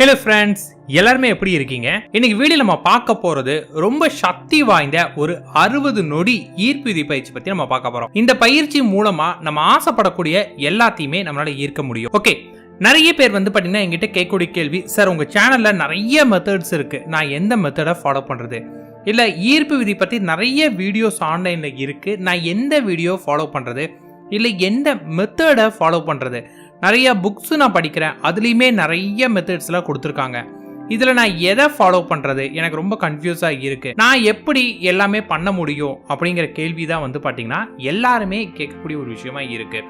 Hello friends எல்லாருமே எப்படி இருக்கீங்க? இன்னைக்கு வீடியோ நம்ம பார்க்க போறது ரொம்ப சக்தி வாய்ந்த ஒரு அறுபது நொடி ஈர்ப்பு விதி பயிற்சி பத்தி நம்ம பார்க்க போறோம். இந்த பயிற்சி மூலமா நம்ம ஆசைப்படக்கூடிய எல்லாத்தையுமே நம்மளால ஈர்க்க முடியும். ஓகே நிறைய பேர் வந்து பார்த்தீங்கன்னா எங்கிட்ட கேட்கக்கூடிய கேள்வி சார் உங்க சேனல்ல நிறைய மெத்தட்ஸ் இருக்கு. நான் எந்த மெத்தடை ஃபாலோ பண்றது? இல்ல ஈர்ப்பு விதி பத்தி நிறைய வீடியோஸ் ஆன்லைன்ல இருக்கு. நான் எந்த வீடியோ ஃபாலோ பண்றது? இல்லை எந்த மெத்தடை ஃபாலோ பண்ணுறது நிறைய புக்ஸு நான் படிக்கிறேன். அதுலேயுமே நிறைய மெத்தட்ஸ்லாம் கொடுத்துருக்காங்க. இதில் நான் எதை ஃபாலோ பண்ணுறது எனக்கு ரொம்ப கன்ஃபியூஸாக இருக்குது நான் எப்படி எல்லாமே பண்ண முடியும்? அப்படிங்கிற கேள்வி தான் வந்து பார்த்தீங்கன்னா எல்லாருமே கேட்கக்கூடிய ஒரு விஷயமா இருக்குது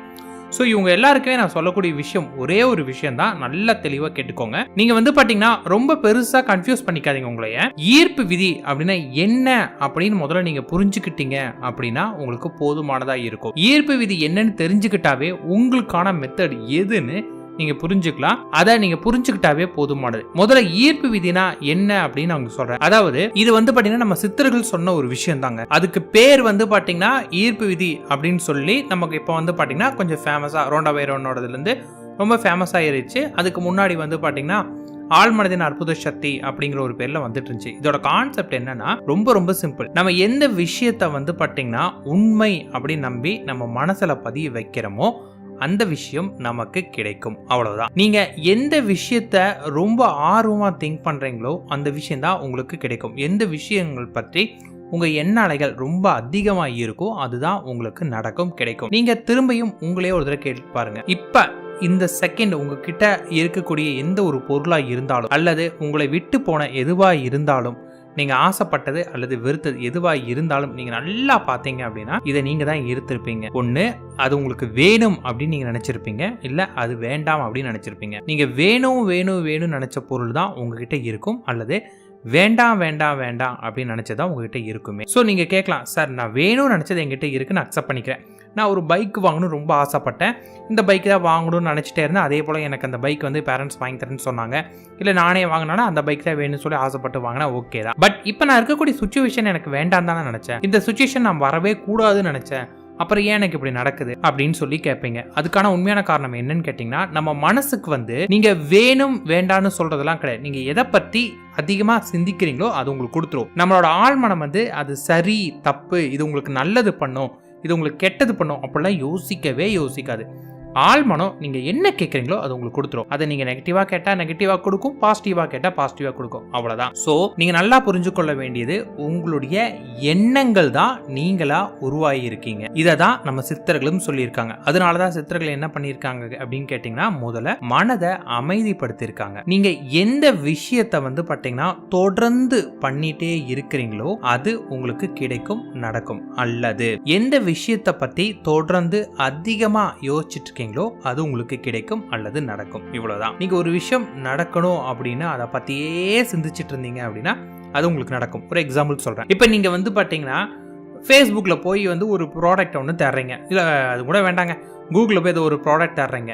ஸோ இவங்க எல்லாருக்குமே நான் சொல்லக்கூடிய விஷயம் ஒரே ஒரு விஷயம் தான் நல்லா தெளிவாக கேட்டுக்கோங்க. நீங்கள் வந்து பார்த்தீங்கன்னா ரொம்ப பெருசாக கன்ஃபியூஸ் பண்ணிக்காதீங்க உங்களைய ஈர்ப்பு விதி அப்படின்னா என்ன அப்படின்னு முதல்ல நீங்கள் புரிஞ்சுக்கிட்டீங்க அப்படின்னா உங்களுக்கு போதுமானதாக இருக்கும். ஈர்ப்பு விதி என்னன்னு தெரிஞ்சுக்கிட்டாவே உங்களுக்கான மெத்தட் எதுன்னு நீங்க புரிஞ்சுக்கலாம். அதை நீங்க புரிஞ்சுக்கிட்டாவே போதுமானது. முதல்ல ஈர்ப்பு விதினா என்ன அப்படின்னு அவங்க சொல்றேன். அதாவது இது வந்து பாத்தீங்கன்னா நம்ம சித்தர்கள் சொன்ன ஒரு விஷயம் தாங்க. அதுக்கு பேர் வந்து பாத்தீங்கன்னா ஈர்ப்பு விதி அப்படின்னு சொல்லி நமக்கு இப்போ வந்து பாத்தீங்கன்னா கொஞ்சம் ஃபேமஸா ரோண்டா வைரோனோடதுல இருந்து ரொம்ப ஃபேமஸ் ஆயிருச்சு. அதுக்கு முன்னாடி வந்து பாத்தீங்கன்னா ஆழ்மனதின் அற்புத சக்தி அப்படிங்கிற ஒரு பேர்ல வந்துட்டு இருந்துச்சு. இதோட கான்செப்ட் என்னன்னா ரொம்ப ரொம்ப சிம்பிள் நம்ம எந்த விஷயத்த வந்து பாத்தீங்கன்னா உண்மை அப்படின்னு நம்பி நம்ம மனசுல பதிய வைக்கிறோமோ அந்த விஷயம் நமக்கு கிடைக்கும். அவ்வளவுதான். நீங்க எந்த விஷயத்த ரொம்ப ஆர்வமா திங்க் பண்றீங்களோ அந்த விஷயம் தான் உங்களுக்கு கிடைக்கும். எந்த விஷயங்கள் பற்றி உங்கள் எண்ண அலைகள் ரொம்ப அதிகமாக இருக்கோ அதுதான் உங்களுக்கு நடக்கும் கிடைக்கும். நீங்கள் திரும்பியும் உங்களே ஒரு தடவை கேட்டு பாருங்க. இப்போ இந்த செகண்ட் உங்ககிட்ட இருக்கக்கூடிய எந்த ஒரு பொருளாக இருந்தாலும் அல்லது உங்களை விட்டு போன எதுவாக இருந்தாலும் நீங்கள் ஆசைப்பட்டது அல்லது வெறுத்தது எதுவாக இருந்தாலும் நீங்கள் நல்லா பார்த்தீங்க அப்படின்னா இதை நீங்கள் தான் இருத்திருப்பீங்க. ஒன்று அது உங்களுக்கு வேணும் அப்படின்னு நீங்கள் நினச்சிருப்பீங்க. இல்லை அது வேண்டாம் அப்படின்னு நினச்சிருப்பீங்க. நீங்கள் வேணும் வேணும் வேணும்னு நினச்ச பொருள் தான் உங்ககிட்ட இருக்கும். அல்லது வேண்டாம் வேண்டாம் வேண்டாம் அப்படின்னு நினச்சதான் உங்ககிட்ட இருக்குமே. ஸோ நீங்கள் கேட்கலாம் சார் நான் வேணும்னு நினச்சது என்கிட்ட இருக்குன்னு அக்செப்ட் பண்ணிக்கிறேன். நான் ஒரு பைக் வாங்கணும் ரொம்ப ஆசைப்பட்டேன். இந்த பைக் தான் வாங்கணும்னு நினச்சிட்டே இருந்தேன். அதே போல் எனக்கு அந்த பைக் வந்து பேரண்ட்ஸ் வாங்கி தரேன்னு சொன்னாங்க. இல்லை நானே வாங்கினா அந்த பைக் தான் வேணும்னு சொல்லி ஆசைப்பட்டு வாங்கினா ஓகே தான். பட் இப்போ நான் இருக்கக்கூடிய சுச்சுவேஷன் எனக்கு வேண்டாம் தான் நினச்சேன். இந்த சுச்சுவேஷன் நான் வரவே கூடாதுன்னு நினச்சேன். அப்புறம் ஏன் எனக்கு இப்படி நடக்குது? அப்படின்னு சொல்லி கேட்பீங்க. அதுக்கான உண்மையான காரணம் என்னன்னு கேட்டிங்கன்னா நம்ம மனசுக்கு வந்து நீங்கள் வேணும் வேண்டான்னு சொல்கிறதெல்லாம் கிடையாது. நீங்கள் எதை பற்றி அதிகமாக சிந்திக்கிறீங்களோ அது உங்களுக்கு கொடுத்துரும். நம்மளோட ஆழ்மனம் வந்து அது சரி தப்பு இது உங்களுக்கு நல்லது பண்ணும். இது உங்களுக்கு கெட்டது பண்ணும். அப்படிலாம் யோசிக்கவே யோசிக்காது. ஆழ்மனம் நீங்க என்ன கேட்குறீங்களோ அது உங்களுக்கு கொடுத்துரும். அதை நீங்க நெகட்டிவா கேட்டா நெகட்டிவா கொடுக்கும் பாசிட்டிவா கேட்டா பாசிட்டிவா கொடுக்கும். அவ்வளவுதான். ஸோ நீங்க நல்லா புரிஞ்சு கொள்ள வேண்டியது உங்களுடைய எண்ணங்கள் தான் நீங்களா உருவாகி இருக்கீங்க. இதை தான் நம்ம சித்தர்களும் சொல்லியிருக்காங்க. அதனால தான் சித்தர்கள் என்ன பண்ணியிருக்காங்க அப்படின்னு கேட்டிங்கன்னா முதல்ல மனதை அமைதிப்படுத்தியிருக்காங்க. நீங்க எந்த விஷயத்தை வந்து பார்த்தீங்கன்னா தொடர்ந்து பண்ணிட்டே இருக்கிறீங்களோ அது உங்களுக்கு கிடைக்கும் நடக்கும். அல்லது எந்த விஷயத்தை பத்தி தொடர்ந்து அதிகமா யோசிச்சுட்டு இருக்கீங்களோ அது உங்களுக்கு கிடைக்கும் அல்லது நடக்கும். இவ்வளவுதான். நீங்க ஒரு விஷயம் நடக்கணும் அப்படின்னா அதை பத்தியே சிந்திச்சிட்டு இருந்தீங்க அப்படின்னா அது உங்களுக்கு நடக்கும். ஒரு எக்ஸாம்பிள் சொல்றேன். இப்போ நீங்க வந்து பார்த்தீங்கன்னா ஃபேஸ்புக்கில் போய் வந்து ஒரு ப்ராடக்ட் ஒன்று தர்றீங்க. இல்லை அது கூட வேண்டாங்க. கூகுளில் போய் ஏதோ ஒரு ப்ராடக்ட் தர்றீங்க.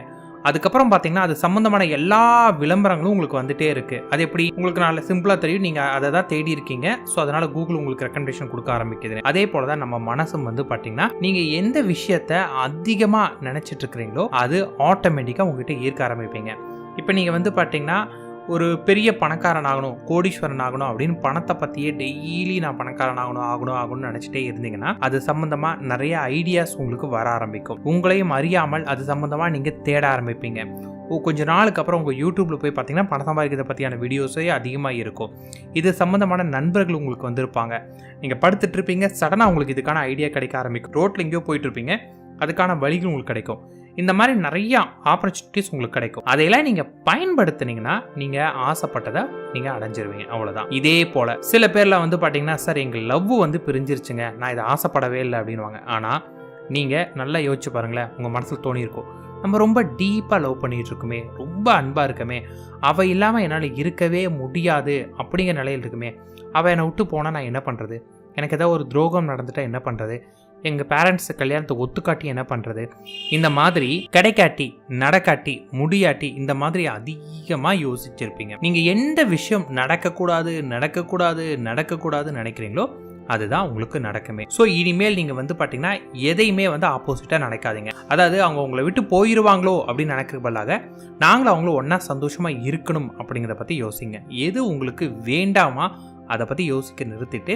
அதுக்கப்புறம் பார்த்தீங்கன்னா அது சம்மந்தமான எல்லா விளம்பரங்களும் உங்களுக்கு வந்துட்டே இருக்கு. அது எப்படி? உங்களுக்கு நல்ல சிம்பிளாக தெரியும். நீங்கள் அதை தான் தேடி இருக்கீங்க. ஸோ அதனால கூகுள் உங்களுக்கு ரெக்கமெண்டேஷன் கொடுக்க ஆரம்பிக்குது. அதே போல் தான் நம்ம மனசும் வந்து பார்த்தீங்கன்னா நீங்கள் எந்த விஷயத்த அதிகமாக நினச்சிட்டு இருக்கிறீங்களோ அது ஆட்டோமேட்டிக்காக உங்ககிட்ட ஈர்க்க ஆரம்பிப்பீங்க. இப்போ நீங்கள் வந்து பார்த்தீங்கன்னா ஒரு பெரிய பணக்காரன் ஆகணும் கோடீஸ்வரன் ஆகணும் அப்படின்னு பணத்தை பற்றியே டெய்லி நான் பணக்காரன் ஆகணும் ஆகணும் ஆகணும்னு நினச்சிட்டே இருந்தீங்கன்னா அது சம்மந்தமாக நிறைய ஐடியாஸ் உங்களுக்கு வர ஆரம்பிக்கும். உங்களையும் அறியாமல் அது சம்மந்தமாக நீங்கள் தேட ஆரம்பிப்பீங்க. ஓ கொஞ்ச நாளுக்கு அப்புறம் உங்கள் யூடியூப்பில் போய் பார்த்தீங்கன்னா பணம் சம்பாதிக்கிறத பற்றியான வீடியோஸே அதிகமாக இருக்கும். இது சம்மந்தமான நண்பர்கள் உங்களுக்கு வந்திருப்பாங்க. நீங்கள் படுத்துட்டு இருப்பீங்க சடனாக உங்களுக்கு இதுக்கான ஐடியா கிடைக்க ஆரம்பிக்கும். ரோட்டில் எங்கேயோ போயிட்டு இருப்பீங்க அதுக்கான வழிகள் உங்களுக்கு கிடைக்கும். இந்த மாதிரி நிறைய ஆப்பர்ச்சுனிட்டிஸ் உங்களுக்கு கிடைக்கும். அதையெல்லாம் நீங்க பயன்படுத்துனீங்கன்னா நீங்க ஆசைப்பட்டதை நீங்க அடைஞ்சிருவீங்க. அவ்வளவுதான். இதே போல சில பேர்ல வந்து பாத்தீங்கன்னா சார் எங்க லவ் வந்து பிரிஞ்சிருச்சுங்க. நான் இதை ஆசைப்படவே இல்லை. அப்படின்வாங்க ஆனா நீங்க நல்லா யோசிச்சு பாருங்களேன். உங்க மனசுல தோணியிருக்கும். நம்ம ரொம்ப டீப்பாக லவ் பண்ணிட்டு இருக்குமே. ரொம்ப அன்பாக இருக்கமே. அவள் இல்லாமல் என்னால் இருக்கவே முடியாது அப்படிங்கிற நிலையில் இருக்குமே. அவள் என்னை விட்டு போனால் நான் என்ன பண்ணுறது எனக்கு ஏதாவது ஒரு துரோகம் நடந்துட்டால் என்ன பண்ணுறது எங்கள் பேரண்ட்ஸு கல்யாணத்தை ஒத்துக்காட்டி என்ன பண்ணுறது இந்த மாதிரி கிடைக்காட்டி நடக்காட்டி முடியாட்டி இந்த மாதிரி அதிகமாக யோசிச்சிருப்பீங்க. நீங்கள் எந்த விஷயம் நடக்கக்கூடாது நடக்கக்கூடாது நடக்கக்கூடாதுன்னு நினைக்கிறீங்களோ அதுதான் உங்களுக்கு நடக்குமே. ஸோ இனிமேல் நீங்கள் வந்து பார்த்தீங்கன்னா எதையுமே வந்து ஆப்போசிட்டாக நடக்காதீங்க அதாவது அவங்க உங்களை விட்டு போயிடுவாங்களோ அப்படின்னு நினைக்கிற பதிலாக நாங்களும் அவங்களும் ஒன்றா சந்தோஷமாக இருக்கணும் அப்படிங்கிறத பற்றி யோசிங்க. எது உங்களுக்கு வேண்டாமா அதை பற்றி யோசிக்க நிறுத்திட்டு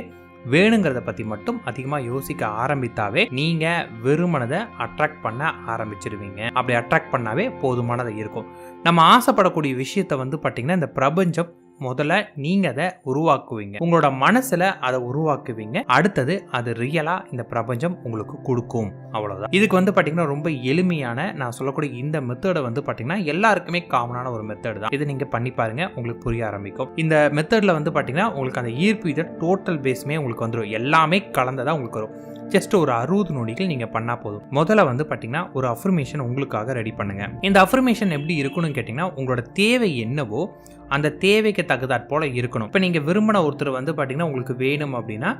வேணுங்கிறத பற்றி மட்டும் அதிகமாக யோசிக்க ஆரம்பித்தாவே நீங்கள் வெறுமனதை அட்ராக்ட் பண்ண ஆரம்பிச்சிருவீங்க. அப்படி அட்ராக்ட் பண்ணாவே போதுமானதை இருக்கும். நம்ம ஆசைப்படக்கூடிய விஷயத்தை வந்து பார்த்திங்கன்னா இந்த பிரபஞ்சம் முதல்ல நீங்கள் அதை உருவாக்குவீங்க. உங்களோட மனசில் அதை உருவாக்குவீங்க. அடுத்தது அது ரியலாக இந்த பிரபஞ்சம் உங்களுக்கு கொடுக்கும். அவ்வளோதான் இதுக்கு வந்து பார்த்தீங்கன்னா ரொம்ப எளிமையான நான் சொல்லக்கூடிய இந்த மெத்தடை வந்து பார்த்தீங்கன்னா எல்லாருக்குமே காமனான ஒரு மெத்தட் தான். இதை நீங்கள் பண்ணி பாருங்க உங்களுக்கு புரிய ஆரம்பிக்கும். இந்த மெத்தடில் வந்து பார்த்தீங்கன்னா உங்களுக்கு அந்த ஈர்ப்பு இதை டோட்டல் பேஸுமே உங்களுக்கு வந்துடும் எல்லாமே கலந்ததாக உங்களுக்கு வரும். ஜஸ்ட் ஒரு அறுபது நொடிகள் நீங்கள் பண்ணால் போதும். முதல்ல வந்து பார்த்தீங்கன்னா ஒரு அஃபர்மேஷன் உங்களுக்காக ரெடி பண்ணுங்கள் இந்த அஃபர்மேஷன் எப்படி இருக்கணும்னு கேட்டிங்கன்னா உங்களோட தேவை என்னவோ அந்த தேவைக்கு தகுதாற் போல் இருக்கணும். இப்போ நீங்கள் விரும்பின ஒருத்தர் வந்து பார்த்தீங்கன்னா உங்களுக்கு வேணும் அப்படின்னா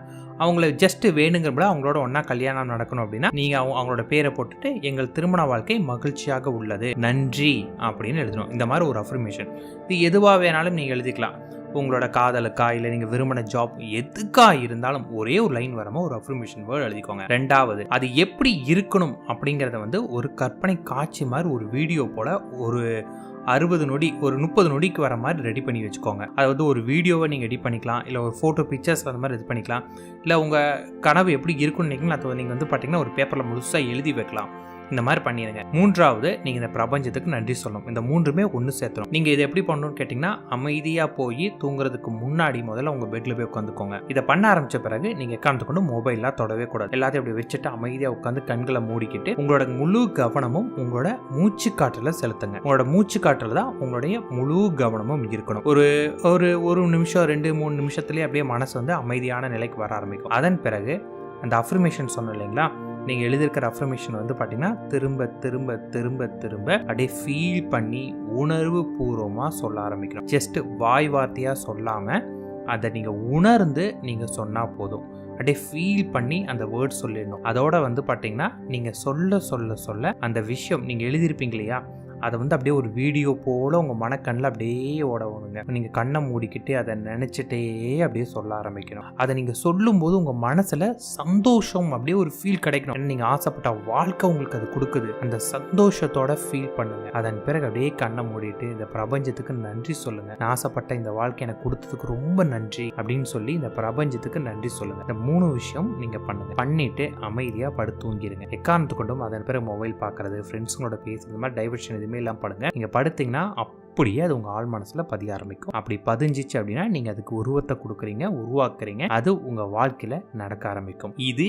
அவங்கள ஜஸ்ட்டு வேணுங்கிறப்ப அவங்களோட ஒன்றா கல்யாணம் நடக்கணும் அப்படின்னா நீங்கள் அவங்க அவங்களோட பேரை போட்டுட்டு எங்கள் திருமண வாழ்க்கை மகிழ்ச்சியாக உள்ளது. நன்றி அப்படின்னு எழுதணும். இந்த மாதிரி ஒரு அஃபர்மேஷன் இது எதுவாக வேணாலும் நீங்கள் எழுதிக்கலாம். உங்களோட காதலுக்கா இல்லை நீங்கள் விரும்பின ஜாப் எதுக்கா இருந்தாலும் ஒரே ஒரு லைன் வராமல் ஒரு அஃபர்மேஷன் வேர்டு எழுதிக்கோங்க. ரெண்டாவது அது எப்படி இருக்கணும் அப்படிங்கிறத வந்து ஒரு கற்பனை காட்சி மாதிரி ஒரு வீடியோ போல் ஒரு அறுபது நொடி ஒரு முப்பது நொடிக்கு வர மாதிரி ரெடி பண்ணி வச்சுக்கோங்க. அதாவது ஒரு வீடியோவை நீங்கள் எடிட் பண்ணிக்கலாம் இல்லை ஒரு ஃபோட்டோ பிக்சர்ஸ் அந்த மாதிரி இது பண்ணிக்கலாம். இல்லை உங்கள் கனவு எப்படி இருக்குன்னு நினைக்கலாம் அதை நீங்கள் வந்து பார்த்தீங்கன்னா ஒரு பேப்பரில் முழுசாக எழுதி வைக்கலாம். இந்த மாதிரி பண்ணிடுங்க. மூன்றாவது நீங்கள் இந்த பிரபஞ்சத்துக்கு நன்றி சொல்லணும். இந்த மூன்றுமே ஒன்று சேர்த்தணும் நீங்கள் இதை எப்படி பண்ணணும்னு கேட்டிங்கன்னா அமைதியாக போய் தூங்குறதுக்கு முன்னாடி முதல்ல உங்கள் பெட்டில் போய் உட்காந்துக்கோங்க. இதை பண்ண ஆரம்பித்த பிறகு நீங்கள் உட்காந்துக்கொண்டு மொபைல்லாம் தொடவே கூடாது. எல்லாத்தையும் அப்படி வச்சுட்டு அமைதியாக உட்காந்து கண்களை மூடிக்கிட்டு உங்களோட முழு கவனமும் உங்களோட மூச்சு காற்றில் செலுத்துங்க. உங்களோட மூச்சு காற்றில் தான் உங்களுடைய முழு கவனமும் இருக்கணும். ஒரு ஒரு ஒரு நிமிஷம் ரெண்டு மூணு நிமிஷத்துலேயே அப்படியே மனசு வந்து அமைதியான நிலைக்கு வர ஆரம்பிக்கும். அதன் பிறகு அந்த அஃபர்மேஷன் சொன்னோம் இல்லைங்களா? நீங்கள் எழுதியிருக்கிற அஃபர்மேஷன் வந்து பார்த்தீங்கன்னா திரும்ப திரும்ப திரும்ப திரும்ப அப்படியே ஃபீல் பண்ணி உணர்வு பூர்வமாக சொல்ல ஆரம்பிக்கணும். ஜஸ்ட் வாய் வார்த்தையாக சொல்லாமல் அதை நீங்கள் உணர்ந்து நீங்கள் சொன்னால் போதும். அப்படியே ஃபீல் பண்ணி அந்த வேர்ட் சொல்லிடணும். அதோட வந்து பார்த்தீங்கன்னா நீங்கள் சொல்ல சொல்ல சொல்ல அந்த விஷயம் நீங்கள் எழுதியிருப்பீங்க இல்லையா அதை வந்து அப்படியே ஒரு வீடியோ போல் உங்கள் மனக்கண்ணில் அப்படியே ஓட நீங்கள் கண்ணை மூடிக்கிட்டு அதை நினச்சிட்டே அப்படியே சொல்ல ஆரம்பிக்கணும். அதை நீங்கள் சொல்லும்போது உங்கள் மனசில் சந்தோஷம் அப்படியே ஒரு ஃபீல் கிடைக்கணும். நீங்கள் ஆசைப்பட்ட வாழ்க்கை உங்களுக்கு அது கொடுக்குது. அந்த சந்தோஷத்தோட ஃபீல் பண்ணுங்க. அதன் பிறகு அப்படியே கண்ணை மூடிட்டு இந்த பிரபஞ்சத்துக்கு நன்றி சொல்லுங்க. நான் ஆசைப்பட்ட இந்த வாழ்க்கை எனக்கு கொடுத்ததுக்கு ரொம்ப நன்றி அப்படின்னு சொல்லி இந்த பிரபஞ்சத்துக்கு நன்றி சொல்லுங்க. இந்த மூணு விஷயம் நீங்கள் பண்ணுங்க. பண்ணிட்டு அமைதியாக படுத்து தூங்கிடுங்க. எக்காரணத்து கொண்டும் அதன் பிறகு மொபைல் பார்க்கறது ஃப்ரெண்ட்ஸுங்களோட பேசுறது மாதிரி டைவர்ஷன் எதுவுமே இல்லாமல் படுங்க. நீங்கள் படுத்தீங்கன்னா அப்படியே அது உங்கள் ஆள் மனசில் பதிய ஆரம்பிக்கும். அப்படி பதிஞ்சிச்சு அப்படின்னா நீங்கள் அதுக்கு உருவத்தை கொடுக்குறீங்க உருவாக்குறீங்க. அது உங்கள் வாழ்க்கையில் நடக்க ஆரம்பிக்கும். இது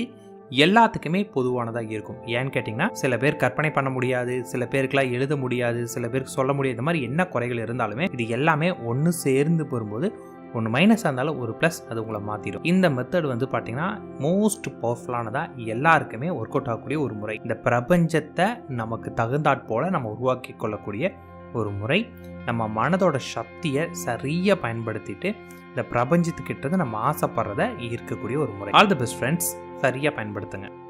எல்லாத்துக்குமே பொதுவானதாக இருக்கும். ஏன்னு கேட்டிங்கன்னா சில பேர் கற்பனை பண்ண முடியாது சில பேருக்குலாம் எழுத முடியாது சில பேருக்கு சொல்ல முடியாது. இந்த மாதிரி என்ன குறைகள் இருந்தாலுமே இது எல்லாமே ஒன்று சேர்ந்து போகும்போது ஒன்று மைனஸாக இருந்தாலும் ஒரு ப்ளஸ் அது உங்களை மாற்றிடும் இந்த மெத்தட் வந்து பார்த்தீங்கன்னா மோஸ்ட் பவர்ஃபுல்லானதாக எல்லாருக்குமே ஒர்க் அவுட் ஆகக்கூடிய ஒரு முறை. இந்த பிரபஞ்சத்தை நமக்கு தகுந்தாற்போல் நம்ம உருவாக்கி கொள்ளக்கூடிய ஒரு முறை. நம்ம மனதோட சக்தியை சரியாக பயன்படுத்திட்டு இந்த பிரபஞ்சத்துக்கிட்ட நம்ம ஆசைப்படுறத ஈர்க்கக்கூடிய ஒரு முறை. ஆல் தி பெஸ்ட் ஃப்ரெண்ட்ஸ் சரியாக பயன்படுத்துங்க.